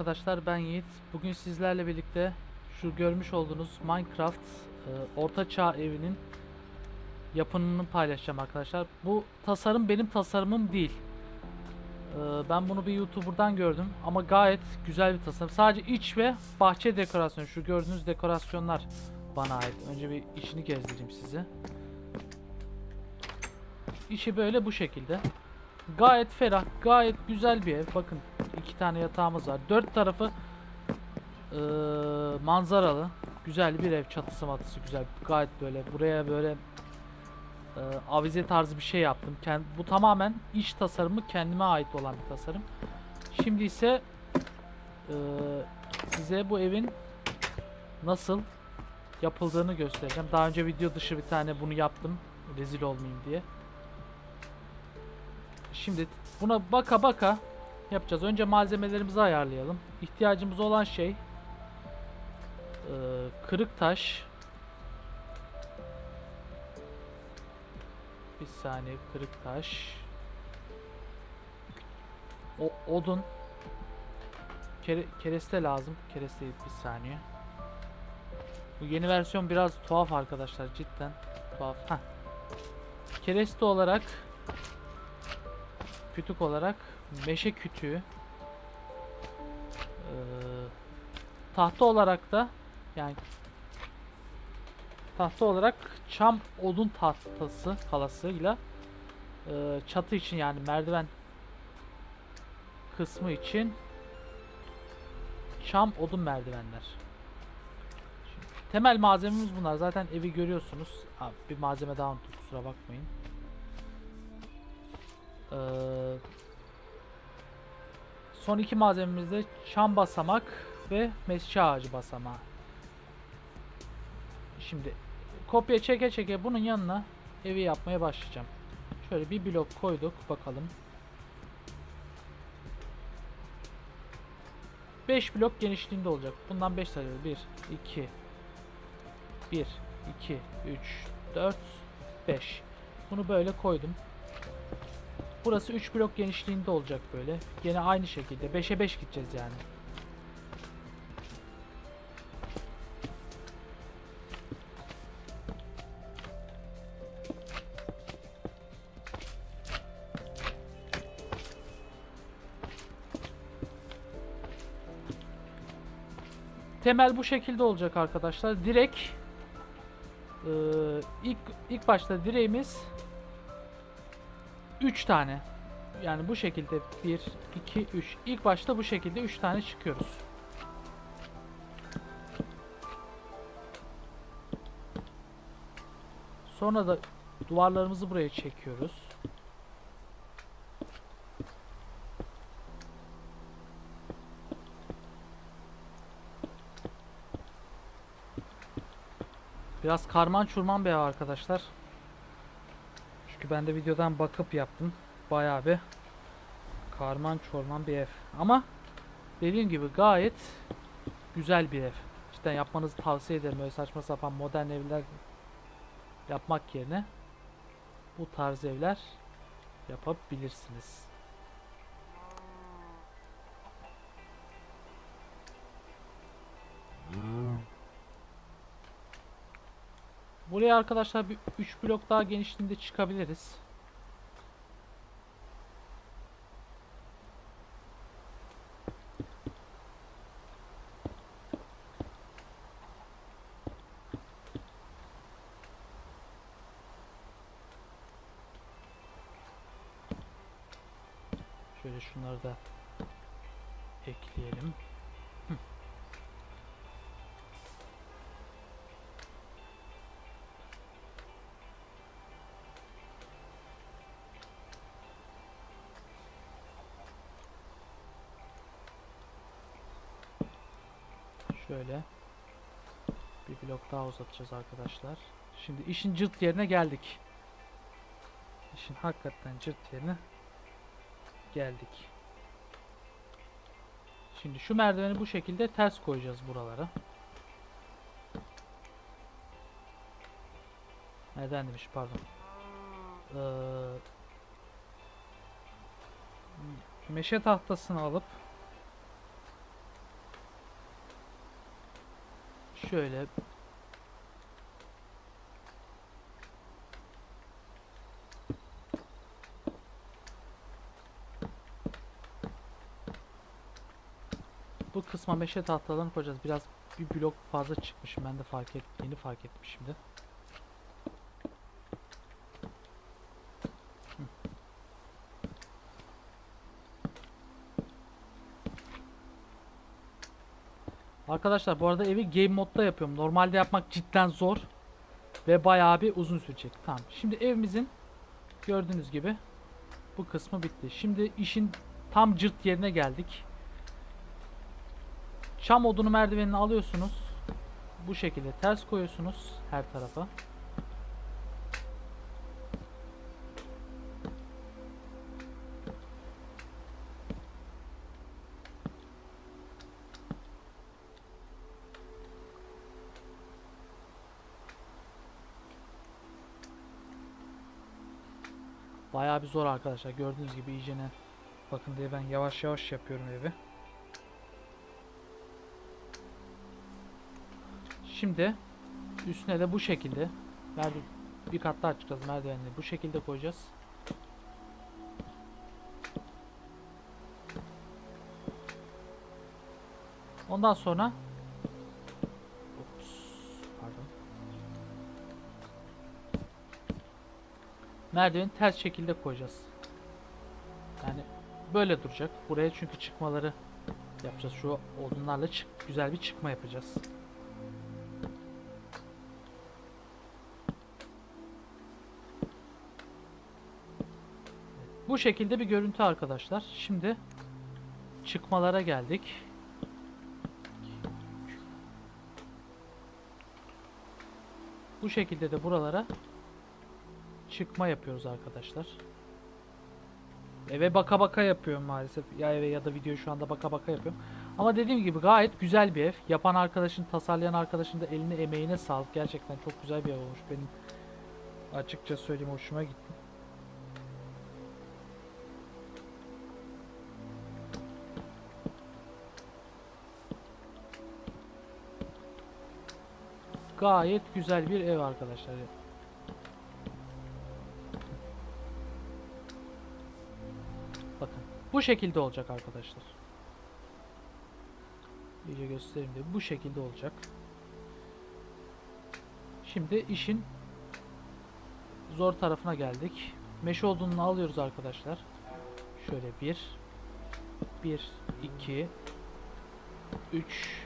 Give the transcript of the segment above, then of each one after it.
Arkadaşlar ben Yiğit. Bugün sizlerle birlikte şu görmüş olduğunuz Minecraft e, Orta Çağ evinin yapımını paylaşacağım arkadaşlar. Bu tasarım benim tasarımım değil. E, ben bunu bir YouTuber'dan gördüm ama gayet güzel bir tasarım. Sadece iç ve bahçe dekorasyonu. Şu gördüğünüz dekorasyonlar bana ait. Önce bir içini gezdireyim size. İşi böyle bu şekilde. Gayet ferah, gayet güzel bir ev. Bakın iki tane yatağımız var. Dört tarafı eee, manzaralı. Güzel bir ev. Çatısı matısı güzel. Gayet böyle. Buraya böyle eee, avize tarzı bir şey yaptım. Kend, bu tamamen iç tasarımı kendime ait olan bir tasarım. Şimdi ise eee, size bu evin nasıl yapıldığını göstereceğim. Daha önce video dışı bir tane bunu yaptım. Rezil olmayayım diye. Şimdi buna baka baka yapacağız. Önce malzemelerimizi ayarlayalım. İhtiyacımız olan şey eee, kırık taş. Bir saniye kırık taş. O odun. Kere, kereste lazım. Kereste bir saniye. Bu yeni versiyon biraz tuhaf arkadaşlar cidden tuhaf. Heh. Kereste olarak kütük olarak meşe kütüğü Ee, tahta olarak da yani tahta olarak çam odun tahtası kalasıyla ee, çatı için yani merdiven kısmı için çam odun merdivenler. Şimdi temel malzememiz bunlar. Zaten evi görüyorsunuz. Abi, bir malzeme daha unuttum kusura bakmayın. Ee, son iki malzememiz de çam basamak ve meşe ağacı basamağı. Şimdi kopya çeke çeke bunun yanına evi yapmaya başlayacağım. Şöyle bir blok koyduk bakalım. 5 blok genişliğinde olacak. Bundan 5 tane 1 2 1 2 3 4 5. Bunu böyle koydum. Burası 3 blok genişliğinde olacak böyle. Yine aynı şekilde 5'e 5 gideceğiz yani. Temel bu şekilde olacak arkadaşlar. Direk eee, ilk ilk başta direğimiz 3 tane. Yani bu şekilde 1 2 3. İlk başta bu şekilde 3 tane çıkıyoruz. Sonra da duvarlarımızı buraya çekiyoruz. Biraz karman çurman ev arkadaşlar. Çünkü ben de videodan bakıp yaptım. Bayağı bir karman çorman bir ev. Ama dediğim gibi gayet güzel bir ev. Cidden yapmanızı tavsiye ederim. Öyle saçma sapan modern evler yapmak yerine bu tarz evler yapabilirsiniz. Buraya arkadaşlar bir 3 blok daha genişliğinde çıkabiliriz. Şöyle şunları da ekleyelim. Hı. Şöyle bir blok daha uzatacağız arkadaşlar. Şimdi işin cırt yerine geldik. İşin hakikaten cırt yerine geldik. Şimdi şu merdiveni bu şekilde ters koyacağız buralara. Neden demiş pardon. Ee, meşe tahtasını alıp Şöyle Bu kısma meşe tahtalarını koyacağız. Biraz bir blok fazla çıkmışım. Ben de fark et, yeni fark etmişim de. Arkadaşlar bu arada evi game modda yapıyorum. Normalde yapmak cidden zor ve bayağı bir uzun sürecek. Tamam. Şimdi evimizin gördüğünüz gibi bu kısmı bitti. Şimdi işin tam cırt yerine geldik. Çam odunu merdivenini alıyorsunuz. Bu şekilde ters koyuyorsunuz her tarafa. Bayağı bir zor arkadaşlar. Gördüğünüz gibi iyicene bakın diye ben yavaş yavaş yapıyorum evi. Şimdi üstüne de bu şekilde merdiven bir kat daha çıkacağız merdivenleri bu şekilde koyacağız. Ondan sonra Merdiveni ters şekilde koyacağız. Yani böyle duracak. Buraya çünkü çıkmaları yapacağız. Şu odunlarla çık güzel bir çıkma yapacağız. Bu şekilde bir görüntü arkadaşlar. Şimdi çıkmalara geldik. Bu şekilde de buralara çıkma yapıyoruz arkadaşlar. Eve baka baka yapıyorum maalesef. Ya eve ya da video şu anda baka baka yapıyorum. Ama dediğim gibi gayet güzel bir ev. Yapan arkadaşın, tasarlayan arkadaşın da eline emeğine sağlık. Gerçekten çok güzel bir ev olmuş. Benim açıkça söyleyeyim hoşuma gitti. Gayet güzel bir ev arkadaşlar. Bu şekilde olacak arkadaşlar. İyice göstereyim de bu şekilde olacak. Şimdi işin zor tarafına geldik. Meşe odununu alıyoruz arkadaşlar. Şöyle bir, bir, iki, üç,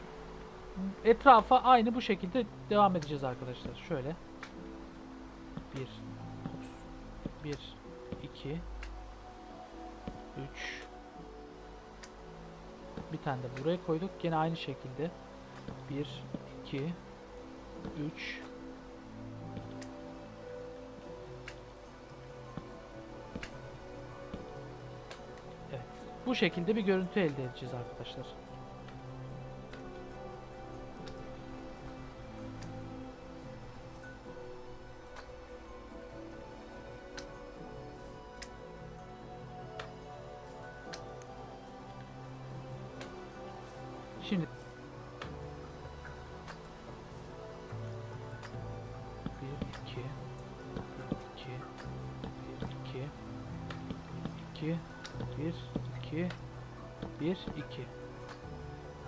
etrafa aynı bu şekilde devam edeceğiz arkadaşlar. Şöyle. 1 1 2 3 Bir tane de buraya koyduk. Yine aynı şekilde 1 2 3 Evet. Bu şekilde bir görüntü elde edeceğiz arkadaşlar. 2 1 2 1 2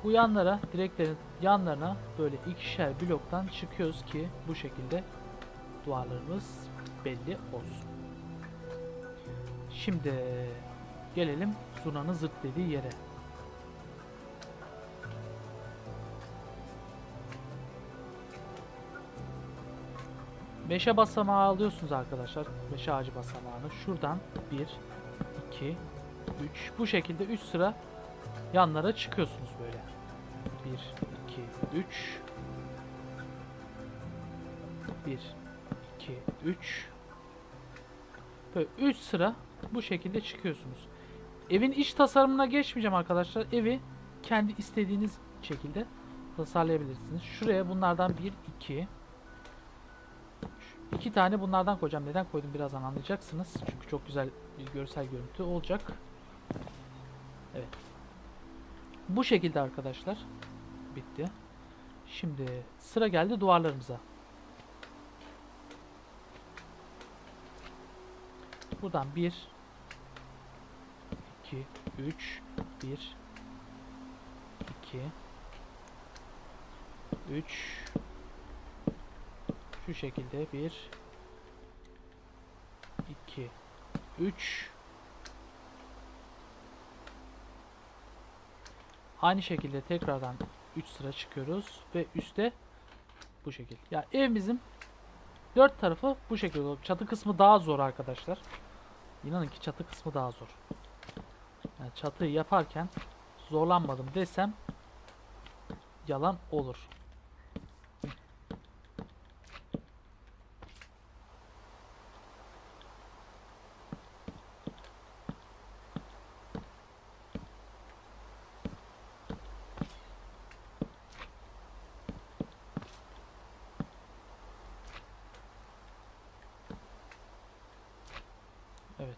Bu yanlara direklerin yanlarına böyle ikişer bloktan çıkıyoruz ki bu şekilde duvarlarımız belli olsun. Şimdi gelelim Zuna'nın zırt dediği yere. Meşe basamağı alıyorsunuz arkadaşlar. Meşe ağacı basamağını. Şuradan bir 2, 3. Bu şekilde 3 sıra yanlara çıkıyorsunuz böyle. 1, 2, 3. 1, 2, 3. Böyle 3 sıra bu şekilde çıkıyorsunuz. Evin iç tasarımına geçmeyeceğim arkadaşlar. Evi kendi istediğiniz şekilde tasarlayabilirsiniz. Şuraya bunlardan 1, 2, İki tane bunlardan koyacağım. Neden koydum birazdan anlayacaksınız. Çünkü çok güzel bir görsel görüntü olacak. Evet. Bu şekilde arkadaşlar. Bitti. Şimdi sıra geldi duvarlarımıza. Buradan 1 2 3 1 2 3 şu şekilde 1 2 3 Aynı şekilde tekrardan 3 sıra çıkıyoruz ve üstte bu şekil. Ya evimizin dört tarafı bu şekilde olup çatı kısmı daha zor arkadaşlar. İnanın ki çatı kısmı daha zor. Yani çatıyı yaparken zorlanmadım desem yalan olur. Evet.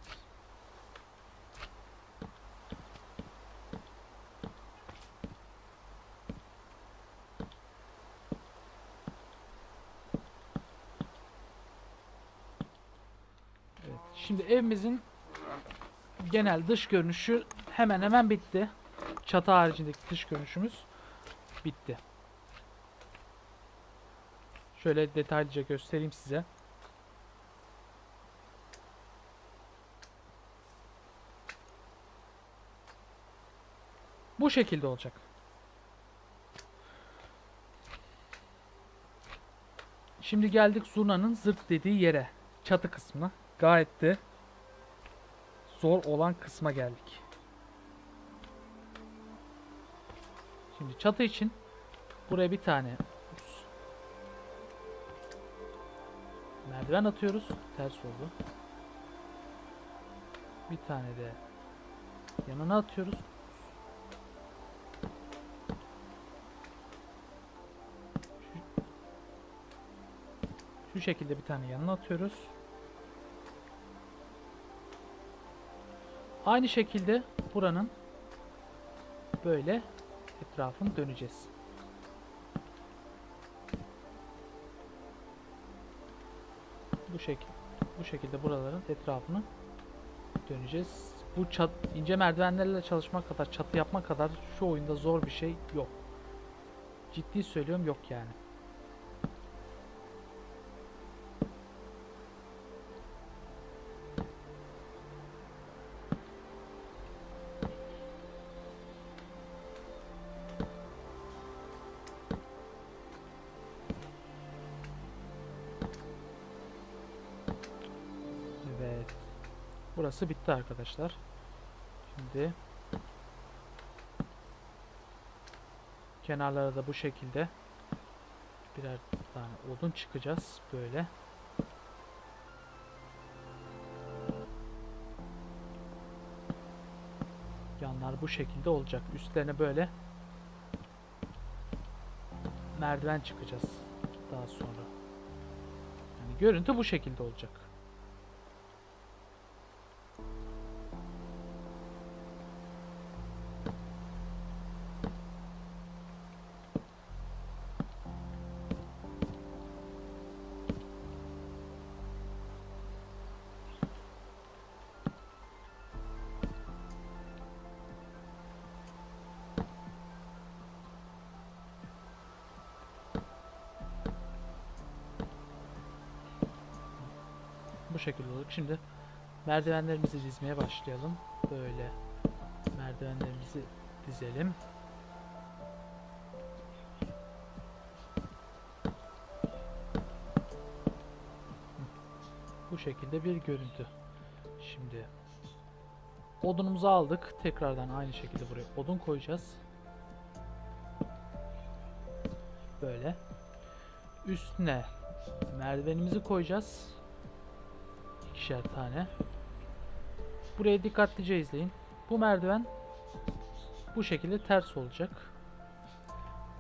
Evet. Şimdi evimizin genel dış görünüşü hemen hemen bitti. Çatı haricindeki dış görünüşümüz bitti. Şöyle detaylıca göstereyim size. Bu şekilde olacak. Şimdi geldik zurnanın zırt dediği yere. Çatı kısmına. Gayet de zor olan kısma geldik. Şimdi çatı için buraya bir tane merdiven atıyoruz. Ters oldu. Bir tane de yanına atıyoruz. Şu şekilde bir tane yanına atıyoruz. Aynı şekilde buranın böyle etrafını döneceğiz. Bu şekil bu şekilde buraların etrafını döneceğiz. Bu çat, ince merdivenlerle çalışmak kadar, çatı yapmak kadar şu oyunda zor bir şey yok. Ciddi söylüyorum yok yani. Burası bitti arkadaşlar. Şimdi kenarlara da bu şekilde birer tane odun çıkacağız böyle. Yanlar bu şekilde olacak. Üstlerine böyle merdiven çıkacağız daha sonra. Yani görüntü bu şekilde olacak. Şekilde olacak. Şimdi merdivenlerimizi dizmeye başlayalım. Böyle merdivenlerimizi dizelim. Bu şekilde bir görüntü. Şimdi odunumuzu aldık. Tekrardan aynı şekilde buraya odun koyacağız. Böyle. Üstüne merdivenimizi koyacağız. İkişer tane. Burayı dikkatlice izleyin. Bu merdiven bu şekilde ters olacak.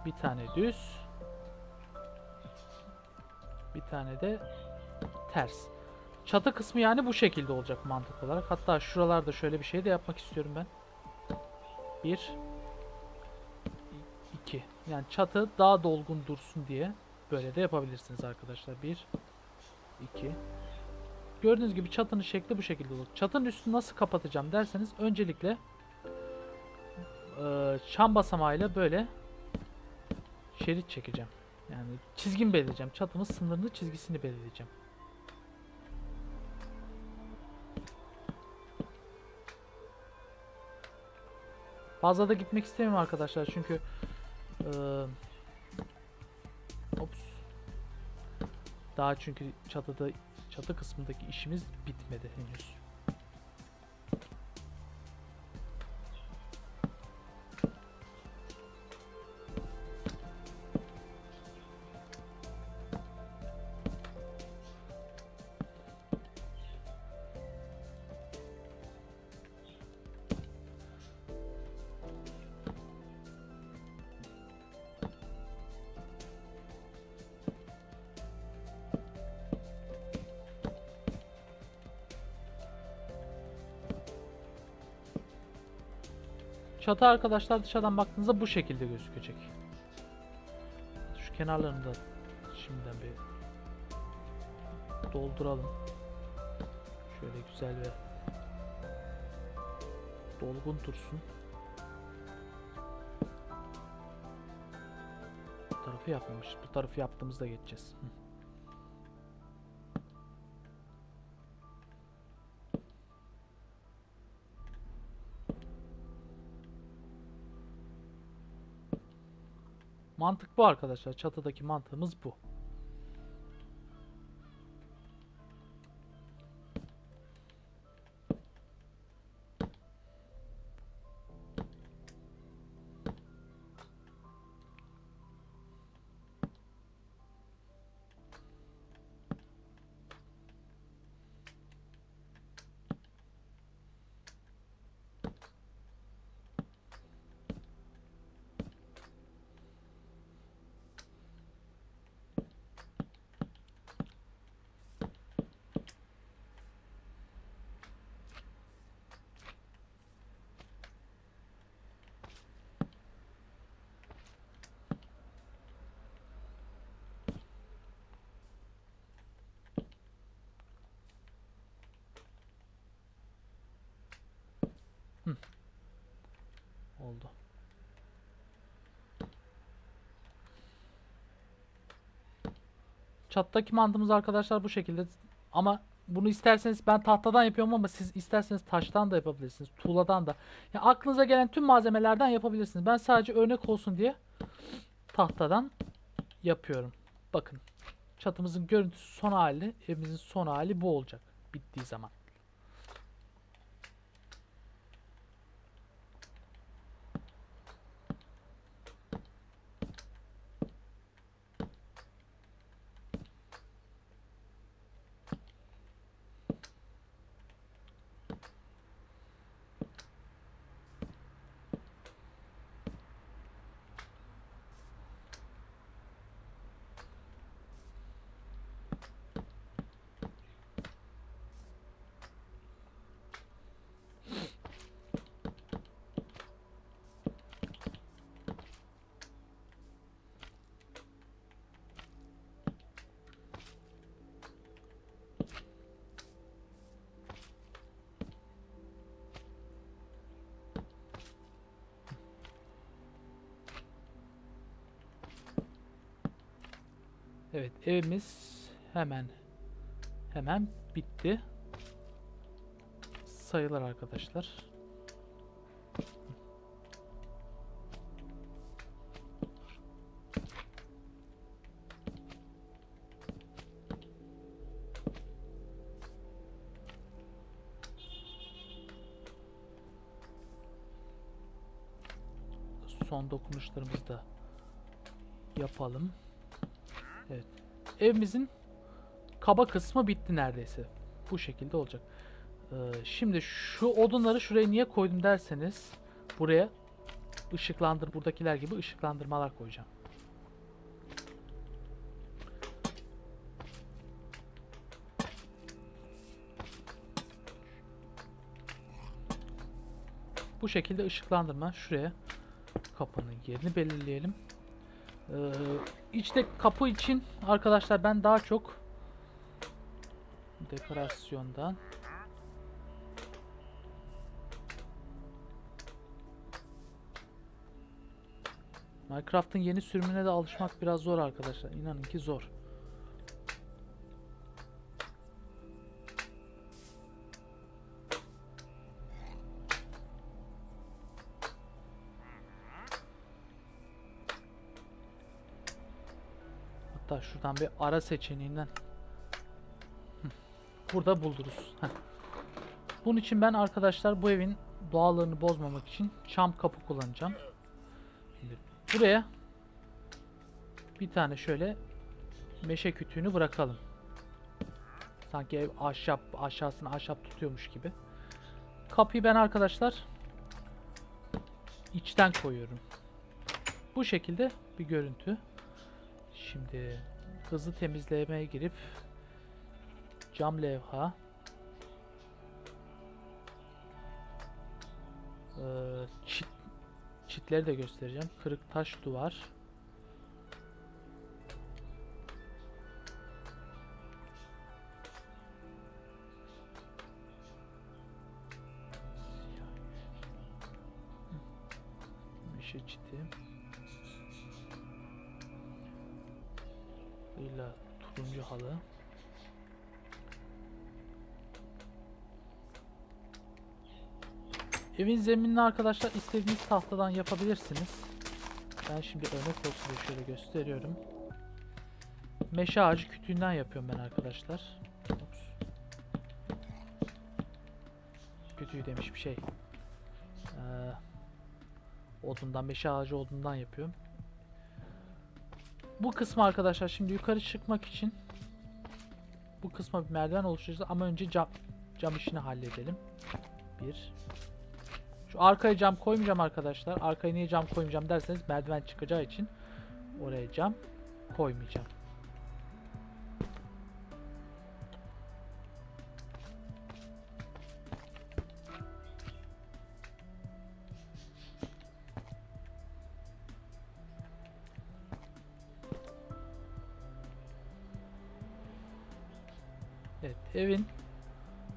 Bir tane düz. Bir tane de ters. Çatı kısmı yani bu şekilde olacak mantık olarak. Hatta şuralarda şöyle bir şey de yapmak istiyorum ben. Bir, iki. Yani çatı daha dolgun dursun diye böyle de yapabilirsiniz arkadaşlar. 1 2 Gördüğünüz gibi çatının şekli bu şekilde olur. Çatının üstünü nasıl kapatacağım derseniz öncelikle eee çam basamağıyla böyle şerit çekeceğim. Yani çizgin belirleyeceğim. Çatımın sınırını çizgisini belirleyeceğim. Fazla da gitmek istemiyorum arkadaşlar çünkü eee ops daha çünkü çatıda çatı kısmındaki işimiz bitmedi henüz. Çatı arkadaşlar dışarıdan baktığınızda bu şekilde gözükecek. Şu kenarlarını da şimdiden bir dolduralım. Şöyle güzel ve dolgun dursun. Bu tarafı yapmamış. Bu tarafı yaptığımızda geçeceğiz. Hı. Mantık bu arkadaşlar. Çatıdaki mantığımız bu. Oldu. Çattaki mantığımız arkadaşlar bu şekilde. Ama bunu isterseniz ben tahtadan yapıyorum ama siz isterseniz taştan da yapabilirsiniz. Tuğladan da. Ya aklınıza gelen tüm malzemelerden yapabilirsiniz. Ben sadece örnek olsun diye tahtadan yapıyorum. Bakın. Çatımızın görüntüsü son hali, evimizin son hali bu olacak bittiği zaman. Evet evimiz hemen hemen bitti. Sayılar arkadaşlar. Son dokunuşlarımızı da yapalım. Evet. Evimizin kaba kısmı bitti neredeyse. Bu şekilde olacak. Ee, şimdi şu odunları şuraya niye koydum derseniz buraya ışıklandır buradakiler gibi ışıklandırmalar koyacağım. Bu şekilde ışıklandırma şuraya kapının yerini belirleyelim. Ee, içte kapı için arkadaşlar ben daha çok dekorasyondan Minecraft'ın yeni sürümüne de alışmak biraz zor arkadaşlar. İnanın ki zor. Hatta şuradan bir ara seçeneğinden burada buluruz. Heh. Bunun için ben arkadaşlar bu evin doğallığını bozmamak için çam kapı kullanacağım. Şimdi buraya bir tane şöyle meşe kütüğünü bırakalım. Sanki ev ahşap aşağısını ahşap tutuyormuş gibi. Kapıyı ben arkadaşlar içten koyuyorum. Bu şekilde bir görüntü. Şimdi hızlı temizlemeye girip cam levha çit, çitleri de göstereceğim. Kırık taş duvar. Zeminini arkadaşlar istediğiniz tahtadan yapabilirsiniz. Ben şimdi örnek olsun diye şöyle gösteriyorum. Meşe ağacı kütüğünden yapıyorum ben arkadaşlar. Ups. Kütüğü demiş bir şey. Ee, odundan, meşe ağacı odundan yapıyorum. Bu kısmı arkadaşlar şimdi yukarı çıkmak için bu kısma bir merdiven oluşturacağız ama önce cam, cam işini halledelim. Bir, şu arkaya cam koymayacağım arkadaşlar. Arkaya niye cam koymayacağım derseniz merdiven çıkacağı için oraya cam koymayacağım. Evet, evin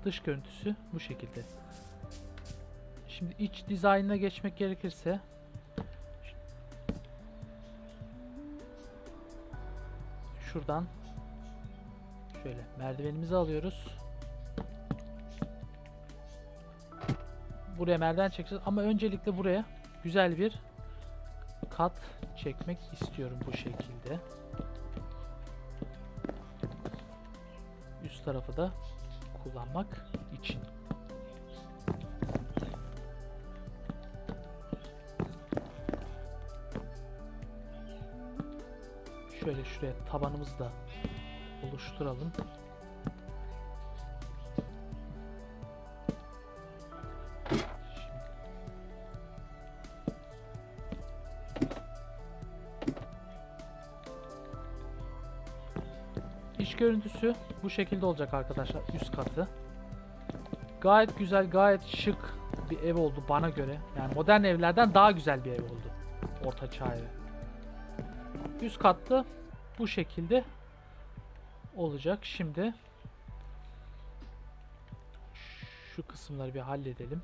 dış görüntüsü bu şekilde. Şimdi iç dizaynına geçmek gerekirse şuradan şöyle merdivenimizi alıyoruz. Buraya merdiven çekeceğiz ama öncelikle buraya güzel bir kat çekmek istiyorum bu şekilde. Üst tarafı da kullanmak için. Tabanımızı da oluşturalım. İç görüntüsü bu şekilde olacak arkadaşlar üst katı. Gayet güzel, gayet şık bir ev oldu bana göre. Yani modern evlerden daha güzel bir ev oldu. Orta çağ evi. Üst katlı bu şekilde olacak. Şimdi şu kısımları bir halledelim.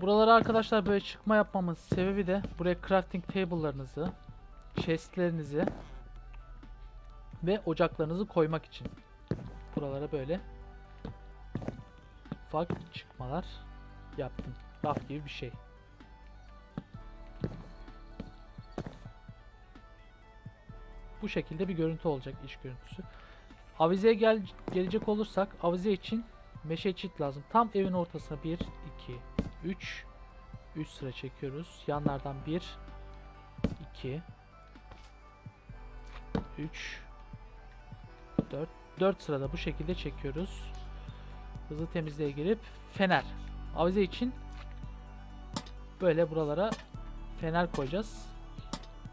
Buralara arkadaşlar böyle çıkma yapmamın sebebi de buraya crafting table'larınızı, chest'lerinizi ve ocaklarınızı koymak için. Buralara böyle ufak çıkmalar yaptım. Raf gibi bir şey. Bu şekilde bir görüntü olacak iş görüntüsü. Avizeye gel gelecek olursak avize için meşe çit lazım. Tam evin ortasına 1 2 3 3 sıra çekiyoruz. Yanlardan 1 2 3 4 4 sırada bu şekilde çekiyoruz. Hızlı temizliğe girip fener. Avize için böyle buralara fener koyacağız.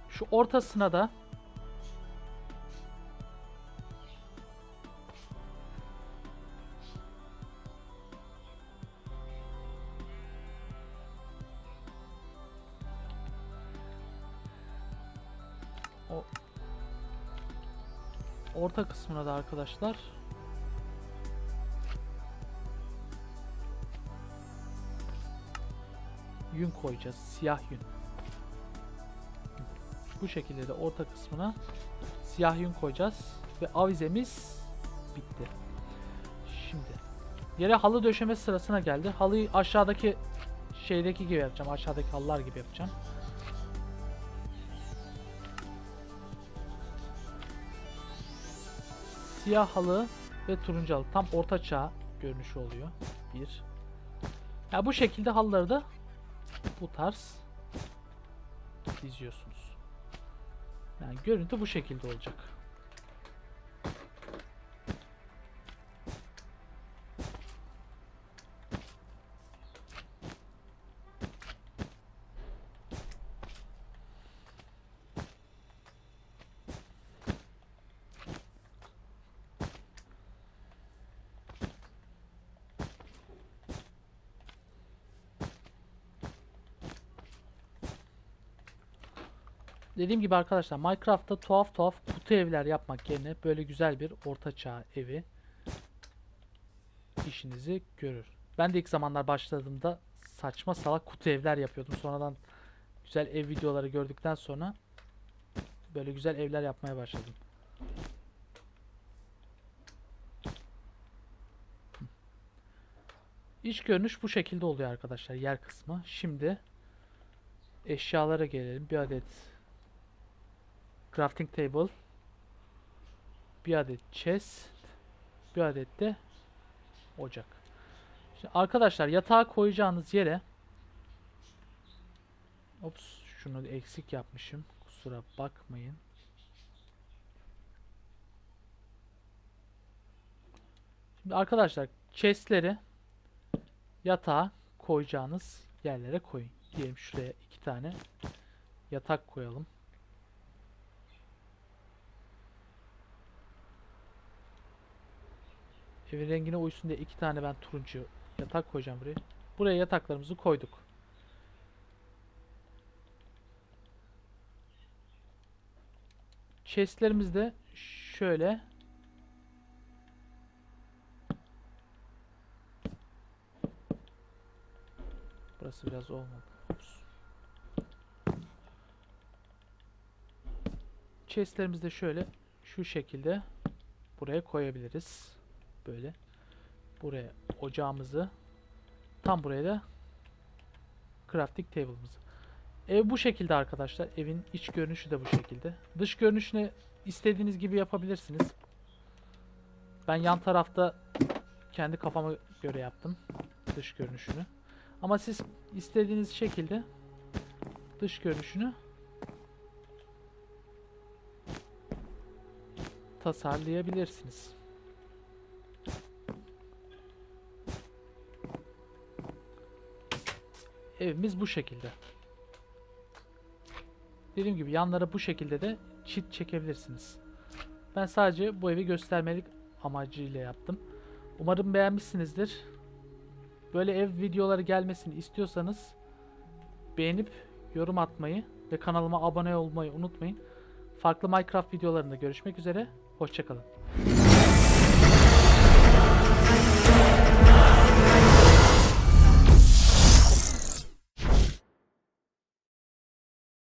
Şu ortasına da orta kısmına da arkadaşlar yün koyacağız. Siyah yün. Bu şekilde de orta kısmına siyah yün koyacağız ve avizemiz bitti. Şimdi yere halı döşeme sırasına geldi. Halıyı aşağıdaki şeydeki gibi yapacağım. Aşağıdaki halılar gibi yapacağım. Siyah halı ve turuncu halı tam orta çağ görünüşü oluyor. Bir. Ya bu şekilde halıları da bu tarz diziyorsunuz. Yani görüntü bu şekilde olacak. Dediğim gibi arkadaşlar Minecraft'ta tuhaf tuhaf kutu evler yapmak yerine böyle güzel bir ortaçağ evi işinizi görür. Ben de ilk zamanlar başladığımda saçma salak kutu evler yapıyordum. Sonradan güzel ev videoları gördükten sonra böyle güzel evler yapmaya başladım. İç görünüş bu şekilde oluyor arkadaşlar yer kısmı. Şimdi eşyalara gelelim. Bir adet crafting table bir adet chest bir adet de ocak. Şimdi arkadaşlar yatağa koyacağınız yere Ops şunu eksik yapmışım. Kusura bakmayın. Şimdi arkadaşlar chestleri yatağa koyacağınız yerlere koyun. Diyelim şuraya iki tane yatak koyalım. Evin rengine uysun diye iki tane ben turuncu yatak koyacağım buraya. Buraya yataklarımızı koyduk. Chestlerimiz de şöyle Burası biraz olmadı. Ups. Chestlerimizi de şöyle şu şekilde buraya koyabiliriz böyle. Buraya ocağımızı tam buraya da crafting table'ımızı. Ev bu şekilde arkadaşlar. Evin iç görünüşü de bu şekilde. Dış görünüşünü istediğiniz gibi yapabilirsiniz. Ben yan tarafta kendi kafama göre yaptım dış görünüşünü. Ama siz istediğiniz şekilde dış görünüşünü tasarlayabilirsiniz. Evimiz bu şekilde. Dediğim gibi yanlara bu şekilde de çit çekebilirsiniz. Ben sadece bu evi göstermelik amacıyla yaptım. Umarım beğenmişsinizdir. Böyle ev videoları gelmesini istiyorsanız beğenip yorum atmayı ve kanalıma abone olmayı unutmayın. Farklı Minecraft videolarında görüşmek üzere. Hoşçakalın.